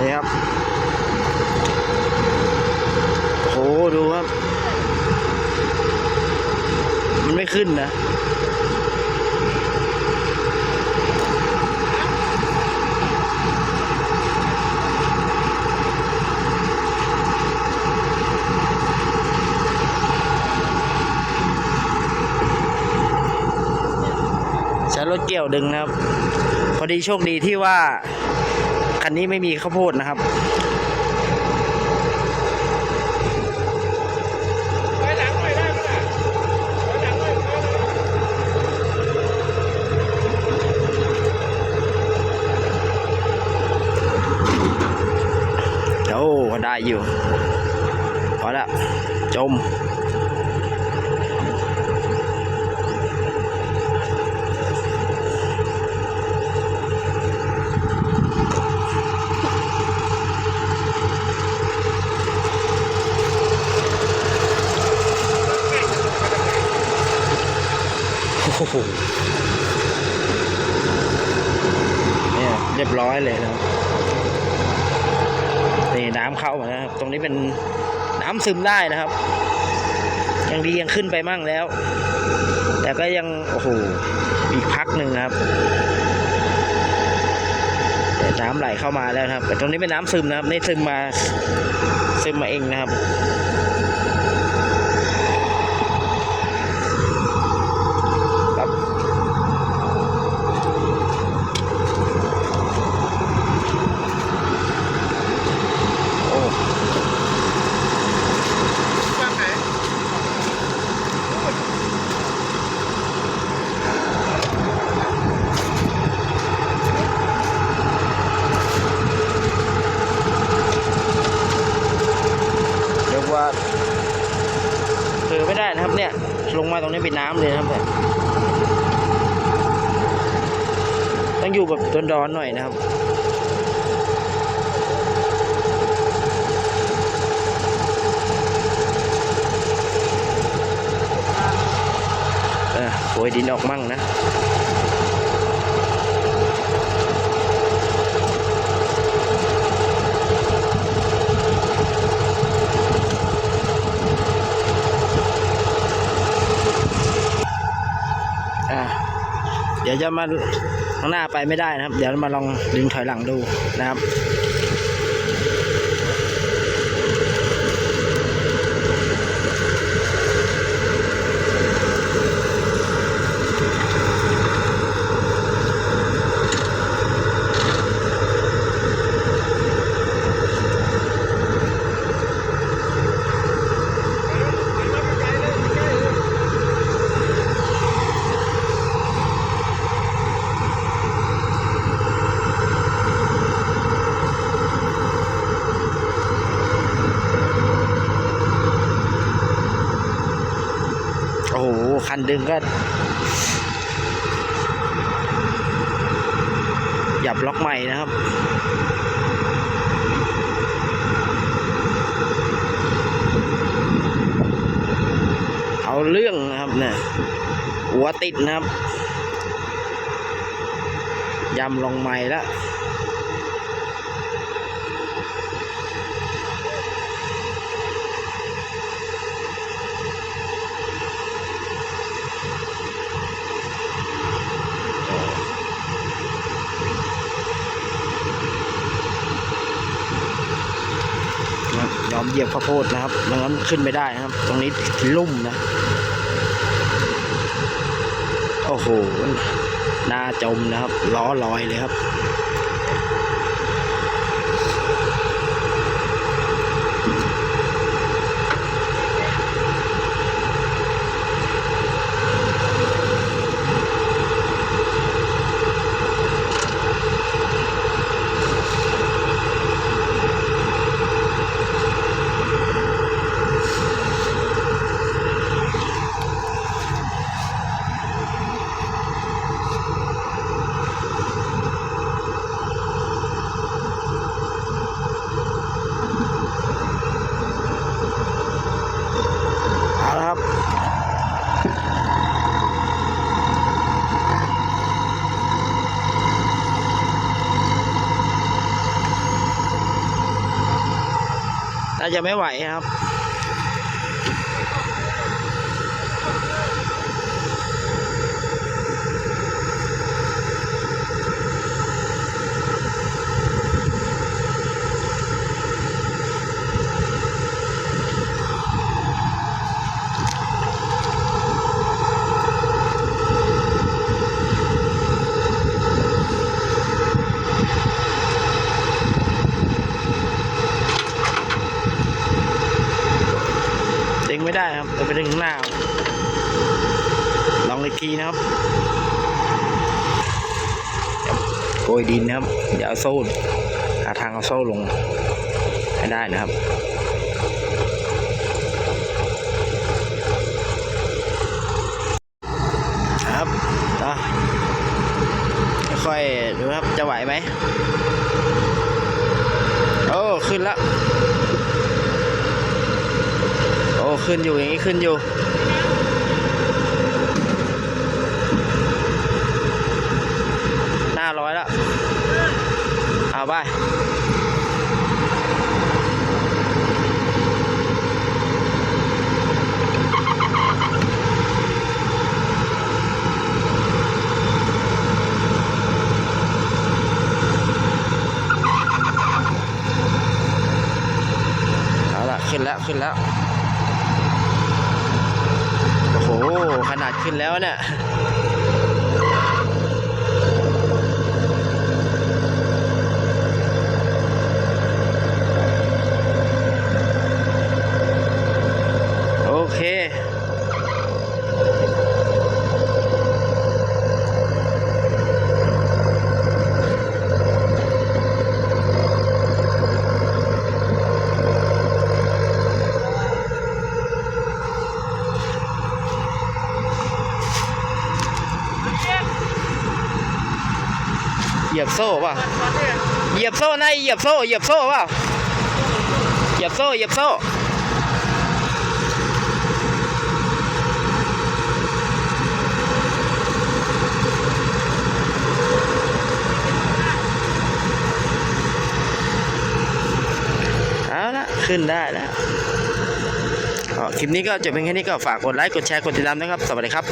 นี่ครับโหดูครับ มันไม่ขึ้นนะใช้รถเกี่ยวดึงนะครับ พอดีโชคดีที่ว่า คันนี้ไม่มีข้าวโพดนะครับถอยหลังหน่อยได้ไหมล่ะถอยหลังหน่อยถอยหลังโอ้ก็ได้อยู่พอละจม โอ้โห เรียบร้อยเลยนะครับนี่น้ำเข้ามาแล้วครับ ตรงนี้เป็นน้ำซึมได้นะครับ ยังดียังขึ้นไปมั่งแล้ว แต่ก็ยัง โอ้โห อีกพักหนึ่งครับ แต่น้ำไหลเข้ามาแล้วครับ แต่ตรงนี้เป็นน้ำซึมนะครับ นี่ซึมมา ซึมมาเองนะครับ โอ้ ฝั่งไหน เรียกว่าเผลอไม่ได้นะครับ เนี่ยาตรงนี้เป็นน้ำเลยนะครับเนี่ยต้องอยู่แบบร้อนๆหน่อยนะครับเออโวยดินออกมั่งนะ เดี๋ยวจะมาข้างหน้าไปไม่ได้นะครับ เดี๋ยวมาลองดึงถอยหลังดูนะครับ อ้โห คันดึงก็ หยับล็อกใหม่นะครับเอาเรื่องนะครับเนี่ยหัวติดนะครับยำลงใหม่แล้ว เหยียบข้าวโพดนะครับไม่งั้นขึ้นไม่ได้นะครับ ตรงนี้ลุ่มนะ โอ้โหหน้าจมนะครับ ล้อลอยเลยครับ โจะไม่ไหวครับ เด้ งไม่ไปดึงข้างหน้า ลองอีกทีนะครับโกยดินนะครับ อย่าเอาโซ่หาทางเอาโซ่ลงให้ได้นะครับครับอะค่อยดูครับจะไหวไหมโอ้ขึ้นแล้ว โอ้ ขึ้นอยู่อย่างนี้ขึ้นอยู่หน้าร้อยแล้วเอาไปเอาละขึ้นแล้ว ขึ้นแล้ว โอ้โห ข นาดขึ้นแล้วเนี่ย โอเค เห ยียบโซ่ป่ะเหยียบโซ่นะเหยียบโซ่เหยียบโซ่เปล่าเหยียบโซ่เหยียบโซ่เอาละขึ้นได้แล้วคลิปนี้ก็จบเพียงแค่นี้ก็ฝากกดไลค์กดแชร์กดติดตามนะครับ สวัสดีครับ